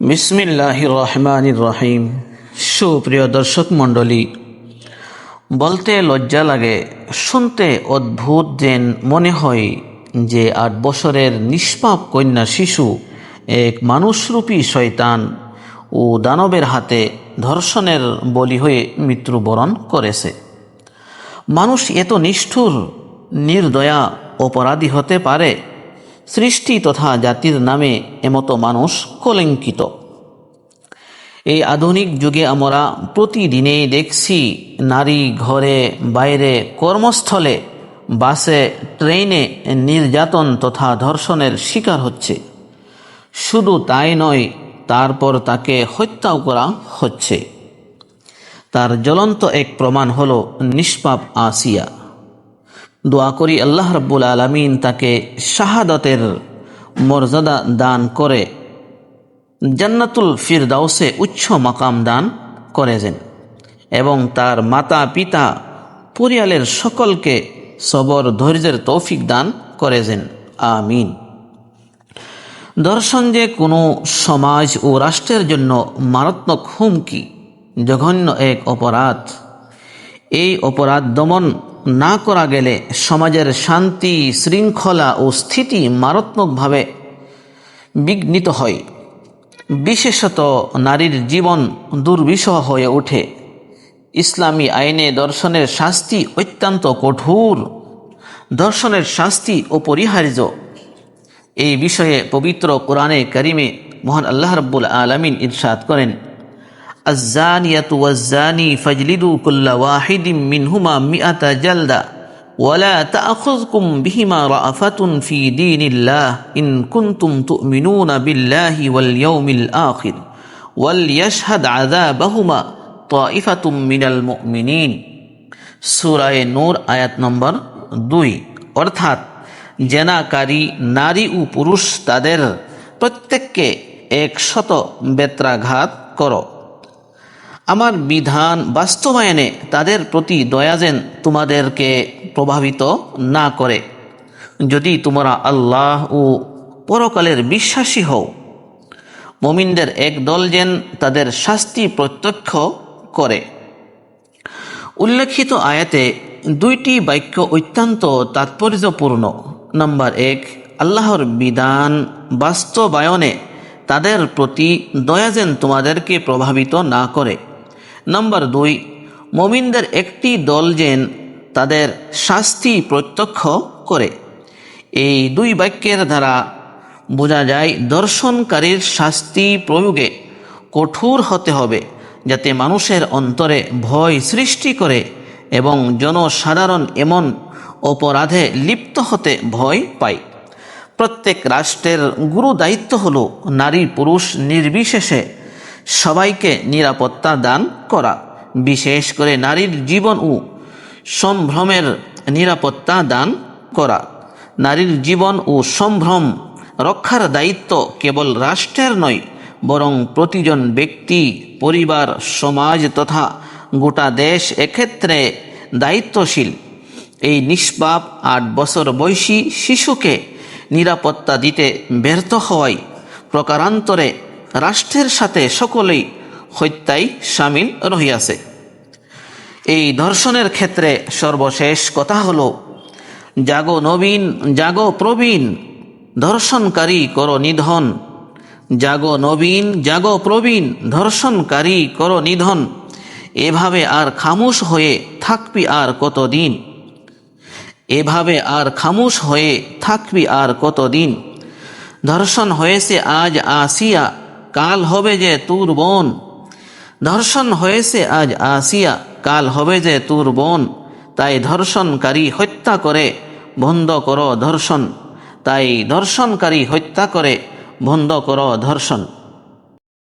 বিসমিল্লাহ রহমানির রহিম সুপ্রিয় দর্শক মণ্ডলী, বলতে লজ্জা লাগে, শুনতে অদ্ভুত যেন মনে হয় যে আট বছরের নিষ্পাপ কন্যা শিশু এক মানুষরূপী শয়তান ও দানবের হাতে ধর্ষণের বলি হয়ে মৃত্যুবরণ করেছে। মানুষ এত নিষ্ঠুর, নির্দয়া, অপরাধী হতে পারে সৃষ্টি তথা জাতির নামে এমতো মানুষ কলঙ্কিত। এই আধুনিক যুগে আমরা প্রতিদিনেই দেখছি নারী ঘরে, বাইরে কর্মস্থলে, বাসে, ট্রেনে নির্যাতন তথা ধর্ষণের শিকার হচ্ছে। শুধু তাই নয়, তারপর তাকে হত্যাও করা হচ্ছে। তার জ্বলন্ত এক প্রমাণ হল নিষ্পাপ আসিয়া। দোয়া করি আল্লাহ রব্বুল আলমিন তাকে শাহাদতের মর্যাদা দান করে জান্নাতুল ফিরদাউসে উচ্চ মাকাম দান করেছেন এবং তার মাতা পিতা পরিয়ালের সকলকে সবর, ধৈর্যের তৌফিক দান করেছেন। আমিন। দর্শন যে কোনো সমাজ ও রাষ্ট্রের জন্য মারাত্মক হুমকি, জঘন্য এক অপরাধ। এই অপরাধ দমন না করা গেলে সমাজের শান্তি, শৃঙ্খলা ও স্থিতি মারাত্মকভাবে বিঘ্নিত হয়। বিশেষত নারীর জীবন দুর্বিষহ হয়ে ওঠে। ইসলামী আইনে দর্শনের শাস্তি অত্যন্ত কঠোর। দর্শনের শাস্তি অপরিহার্য। এই বিষয়ে পবিত্র কোরআনে করিমে মহান আল্লাহ রব্বুল আলমিন ইরশাদ করেন। الزانية والزاني فاجلدوا كل واحد منهما مئة جلدة ولا تأخذكم بهما رأفة في دين الله إن كنتم تؤمنون بالله واليوم الآخر وليشهد عذابهما طائفة من المؤمنين সুরায় নূর আয়াত নম্বর দুই অর্থাৎ জেনাকারী নারী ও পুরুষ তাদের প্রত্যেককে একশত বেত্রাঘাত করো আমার বিধান বাস্তবায়নে তাদের প্রতি দয়া যেন তোমাদেরকে প্রভাবিত না করে। যদি তোমরা আল্লাহ ও পরকালের বিশ্বাসী হও, মমিনদের এক দল যেন তাদের শাস্তি প্রত্যক্ষ করে। উল্লেখিত আয়াতে দুইটি বাক্য অত্যন্ত তাৎপর্যপূর্ণ। নম্বর এক, আল্লাহর বিধান বাস্তবায়নে তাদের প্রতি দয়া যেন তোমাদেরকে প্রভাবিত না করে। নম্বর দুই, মমিনদের একটি দল যেন তাদের শাস্তি প্রত্যক্ষ করে। এই দুই বাক্যের দ্বারা বোঝা যায়, দর্শনকারীর শাস্তি প্রয়োগে কঠোর হতে হবে, যাতে মানুষের অন্তরে ভয় সৃষ্টি করে এবং জনসাধারণ এমন অপরাধে লিপ্ত হতে ভয় পায়। প্রত্যেক রাষ্ট্রের গুরু দায়িত্ব হল নারী পুরুষ নির্বিশেষে সবাইকে নিরাপত্তা দান করা, বিশেষ করে নারীর জীবন ও সম্ভ্রমের নিরাপত্তা দান করা। নারীর জীবন ও সম্ভ্রম রক্ষার দায়িত্ব কেবল রাষ্ট্রের নয়, বরং প্রতিজন ব্যক্তি, পরিবার, সমাজ তথা গোটা দেশ এক্ষেত্রে দায়িত্বশীল। এই নিষ্পাপ আট বছর বয়সী শিশুকে নিরাপত্তা দিতে ব্যর্থ হওয়ায় প্রকারান্তরে রাষ্ট্রের সাথে সকলেই হত্যায় সামিল রহিয়াছে। এই ধর্ষণের ক্ষেত্রে সর্বশেষ কথা হল, জাগো নবীন, জাগো প্রবীণ, ধর্ষণকারী কর নিধন। জাগো নবীন, জাগো প্রবীণ, ধর্ষণকারী কর নিধন। এভাবে আর খামুশ হয়ে থাকবি আর কতদিন? এভাবে আর খামুশ হয়ে থাকবি আর কতদিন? ধর্ষণ হয়েছে আজ আসিয়া কাল হবে যে তোর বোন। ধর্ষণ হয়েছে আজ আসিয়া, কাল হবে যে তোর বোন। তাই ধর্ষণকারী হত্যা করে, বন্ধ করো ধর্ষণ। তাই ধর্ষণকারী হত্যা করে, বন্ধ করো ধর্ষণ।